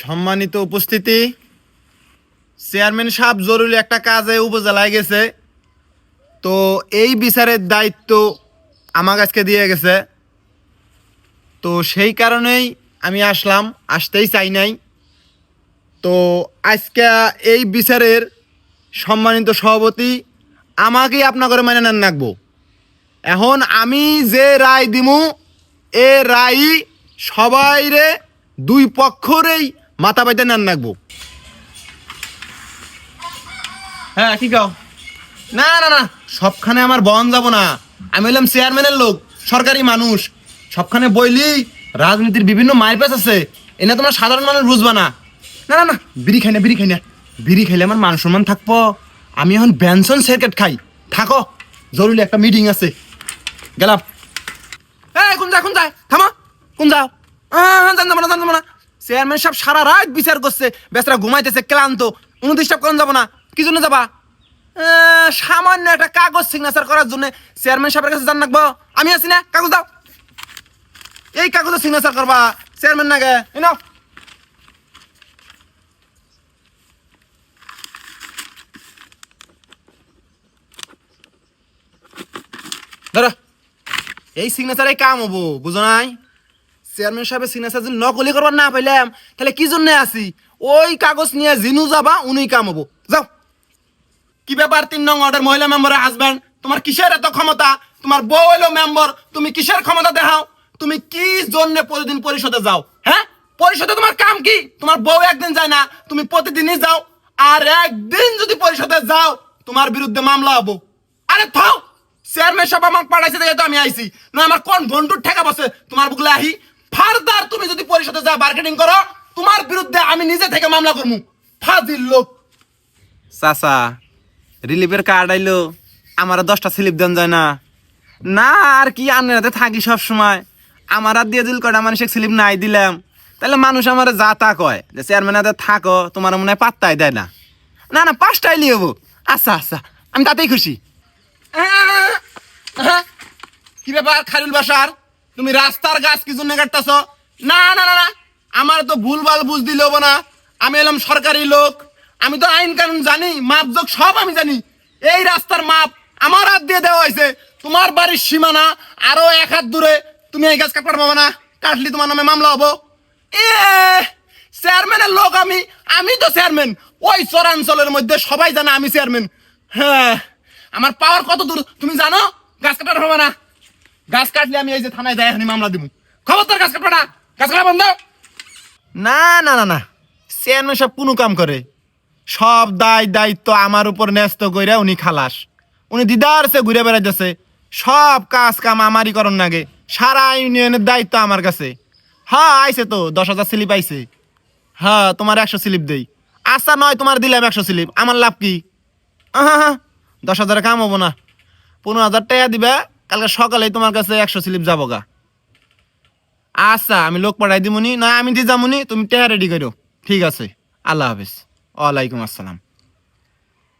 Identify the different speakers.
Speaker 1: সম্মানিত উপস্থিতি। চেয়ারম্যান সাহেব জরুরি একটা কাজে উপজেলায় গেছে। তো এই বিচারের দায়িত্ব আমার কাছকে দিয়ে গেছে। তো সেই কারণেই আমি আসলাম, আসতেই চাই নাই। তো আজকে এই বিচারের সম্মানিত সভাপতি আমাকেই আপনার করে মেনে নেন রাখব এখন আমি যে রায় দিমু, এ রায় সবাই রে দুই পক্ষরেই মাথা পাইতে নেন রাখব হ্যাঁ কি কাও? না না না সবখানে আমার বন যাব না। আমি হলাম চেয়ারম্যানের লোক সরকারি মানুষ। সবখানে বইলি রাজনীতির বিভিন্ন মাইপেস আছে। এনে তোমরা সাধারণ মানুষ বুঝবা না। না না না বিড়ি খাই না বিড়ি খাই না। বিড়ি খাইলে আমার মান সম্মান থাকব। আমি এখন ব্যানসন সার্কেট খাই। থাকো জরুরি একটা মিটিং আছে। গেলাম। এই কোন যায় কোন যায়? থামা। কোন যাও আহ, জান যাব না জান যাব না। চেয়ারম্যান সাহেব সারা রাত বিচার করছে। বেচারা ঘুমাইতেছে, ক্লান্ত। কোনো ডিস্টার্ব করেন যাব না? কি জন্য যাবা? সামান্য একটা কাগজ সিগনেচার করার জন্য চেয়ারম্যান সাহেবের কাছে জান রাখব আমি আছি না, কাগজ দাও। এই কাগজে সিগনেচার করবা, চেয়ারম্যান নাগে নাও। ধরো। এই সিগনেচারে কাম হব, বুঝো নাই? চেয়ারম্যান সাহেবের সিগনেচার যদি নকলি করবার না পাইলাম। তাহলে কি জন্য আছি? ওই কাগজ নিয়ে জিনু যাবা উনি কাম হব। যাও। কি ব্যাপার তিন নং অর্ডার মহিলা মেম্বারের হাজব্যান্ড তোমার কিসের এত ক্ষমতা? তোমার বউ হইল মেম্বার তুমি কিসের ক্ষমতা দেখাও? তুমি কি জন্য প্রতিদিন পরিষদে যাও? হ্যাঁ? পরিষদে তোমার কাম কি? তোমার বউ একদিন যায় না, তুমি প্রতিদিনই যাও। আর একদিন যদি পরিষদে যাও, তোমার বিরুদ্ধে মামলা হব। আরে থাও! চেয়ারম্যান সাহেব আমাকে পাঠাইছে দেখে তো আমি আইছি। না আমার কোন ঘন্টুর ঠেকা বসে তোমার বুকলে আহি ফারদার তুমি যদি পরিষদে যা মার্কেটিং করো তোমার বিরুদ্ধে আমি নিজে থেকে মামলা করব ফাজিল লোক। চাচা রিলিফের কার্ড আইলো। আমার দশটা স্লিপ দেন যায় না। না আর কি আনতে থাকি সব সময় আমার আর দিয়ে দিল কটা মানুষের স্লিপ নাই দিলাম। তাহলে মানুষ আমার যা তা কয় যে চেয়ারম্যান হাতে থাকো তোমার মনে হয় পাত্তাই দেয় না। না না পাঁচটাই হব। আচ্ছা আচ্ছা আমি তাতেই খুশি। কি ব্যাপার খালিল বাসার? তুমি রাস্তার গাছ কিছু জন্য কাটতেছ? না না না না। আমার তো ভুলভাল বুঝ হব না। আমি এলাম সরকারি লোক। আমি তো আইন কানুন জানি, মাপ যোগ সব আমি জানি। এই রাস্তার মাপ আমার হাত দিয়ে দেওয়া হয়েছে। তোমার বাড়ির সীমানা আরও এক হাত দূরে। তুমি এই গাছ কাটতে পারবে না। কাটলি তোমার নামে মামলা হব। এ, চেয়ারম্যানের লোক আমি। আমি তো চেয়ারম্যান। ওই চরাঞ্চলের মধ্যে সবাই জানে আমি চেয়ারম্যান। হ্যাঁ আমার পাওয়ার কত দূর? তুমি জানো? গাছ কাটার হবে না। গাছ কাটলে আমি এই যে থানায় যাই এখানে মামলা দিব খবরদার গাছ কাটবে না। গাছ কাটা বন্ধ। না না না না। চেয়ারম্যান সব কোনো কাম করে। সব দায় দায়িত্ব আমার উপর ন্যস্ত কইরা উনি খালাস। উনি দিদার সে ঘুরে বেড়াইতেছে। সব কাজ কাম আমারই করন নাগে। সারা ইউনিয়নের দায়িত্ব আমার কাছে। হ্যাঁ আইছে তো দশ হাজার স্লিপ আইছে। হ্যাঁ তোমার একশো স্লিপ দেই। আচ্ছা নয় তোমার দিলাম একশো স্লিপ। আমার লাভ কি? আহা, দশ হাজারে কাম হব না। পনেরো হাজার টাকা দিবা কালকে সকালে তোমার কাছে একশো স্লিপ যাব গা। আচ্ছা আমি লোক পাঠাই দিমুনি, না আমি দিয়ে যামুনি, তুমি টেহা রেডি করো ঠিক আছে, আল্লাহ হাফিজ। ওয়ালাইকুম আসসালাম।